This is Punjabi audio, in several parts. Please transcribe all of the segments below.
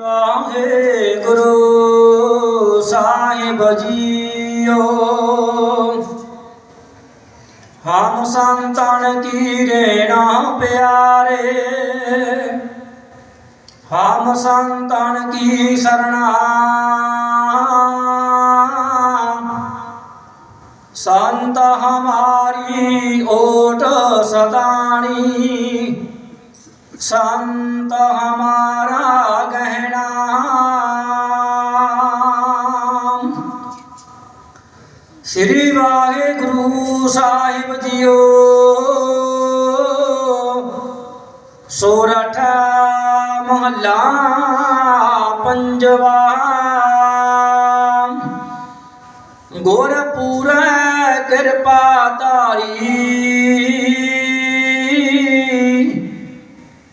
ਵਾਹਿਗੁਰੂ ਸਾਹਿਬ ਜੀਓ। ਹਮ ਸੰਤਨ ਕੀ ਰੇਣਾ ਪਿਆਰੇ। ਹਮ ਸੰਤਨ ਕੀ ਸਰਣਾ। ਸੰਤ ਹਮਾਰੀ ਓਟ ਸਦਾਣੀ। ਸੰਤ ਹਮਾਰੀ ਸ੍ਰੀ ਵਾਹਿਗੁਰੂ ਸਾਹਿਬ ਜੀਓ। ਸੋਰਠ ਮਹੱਲਾ ਪੰਜਵਾ। ਗੁਰਪੂਰ ਕਿਰਪਾ ਧਾਰੀ।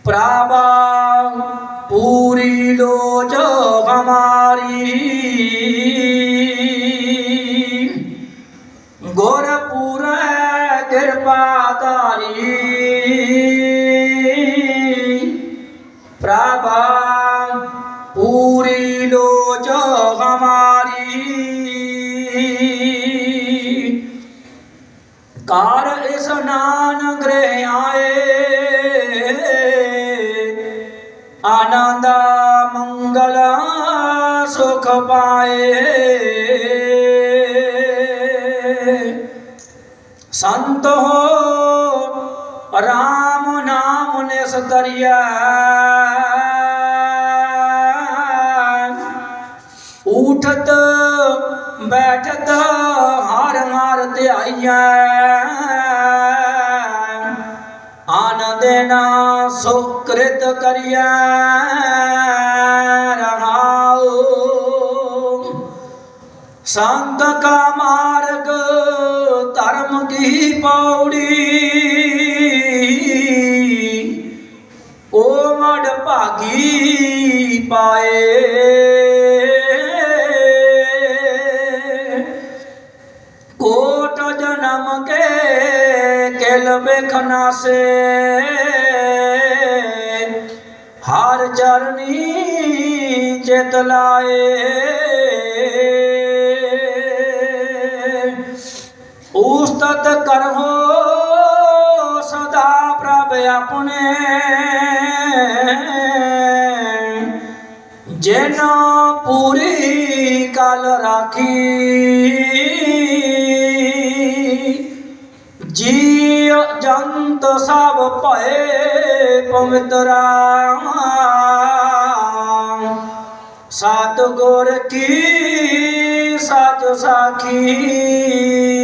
ਪ੍ਰਭਾ ਪੂਰੀ ਲੋਚ ਹਮਾਰੀ ਗੁਰਪੂਰ ਕਿਰਪਾ ਧਾਰੀ। ਪ੍ਰਭਾ ਪੂਰੀ ਲੋਚ ਹਮਾਰੀ। ਕਾਰ ਇਸਨਾਨ ਗ੍ਰਹਿ ਆਏ ਆਨੰਦ ਮੰਗਲ ਸੁਖ ਪਾਏ। ਸੰਤ ਹੋ ਰਾਮ ਨਾਮ ਨਿਸ ਕਰਿਆ ਉਠਤ ਬੈਠਤ ਹਰ ਹਰ ਧਿਆਈਐ। ਆਨੰਦ ਨਾ ਸੁਕ੍ਰਿਤ ਕਰਿਆ ਰਹਾਉ ਸੰਤ ਕਾ ਪੌੜੀ। ਓ ਮੜ ਭਾਗੀ ਪਾਏ। ਕੋਟ ਜਨਮ ਕੇ ਕਿਲ ਬਖਨਾ ਸੇ ਹਰ ਚਰਨੀ ਚਿਤ ਲਾਏ। ਉਸਤਤ ਕਰੋ ਸਦਾ ਪ੍ਰਭ ਆਪਣੇ। ਜਿਨ ਪੂਰੀ ਕਲ ਰਾਖੀ ਜੀ ਜੰਤ ਸਭ ਭਏ ਪਵਿੱਤਰਾ ਸਤ ਗੁਰ ਕੀ, ਸਤ ਸਾਖੀ।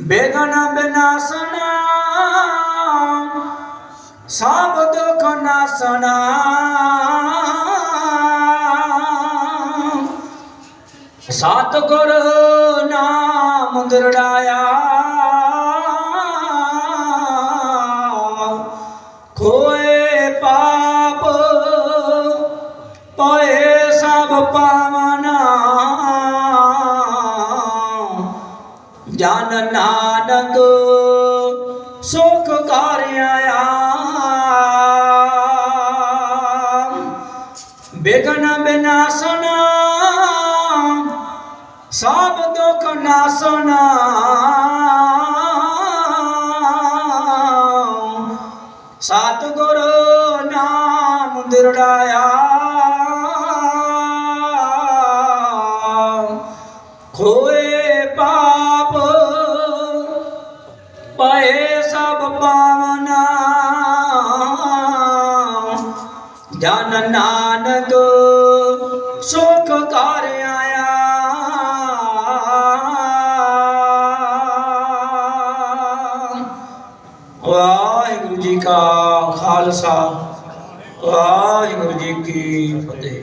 ਬੇਗਨ ਬਿਨਾਸਨਾ ਸਭ ਦੁਖ ਨਾਸਨਾ ਸਤ ਗੁਰ ਨਾਮ ਦਰੜਾਇਆ। ਨਾਨਕ ਸੁਖ ਕਰ ਆਇਆ। ਬਿਗਨ ਬਿਨਾਸਨਾ ਸਭ ਦੁਖ ਨਾਸਨਾ ਸਤਿਗੁਰ ਨਾਮ ਦਿਰੜਾਇਆ। ਪਾਵਨਾ। ਜਨ ਨਾਨਕ ਸੁਖ ਕਰ ਆਇਆ। ਵਾਹਿਗੁਰੂ ਜੀ ਕਾ ਖਾਲਸਾ ਵਾਹਿਗੁਰੂ ਜੀ ਕੀ ਫਤਿਹ।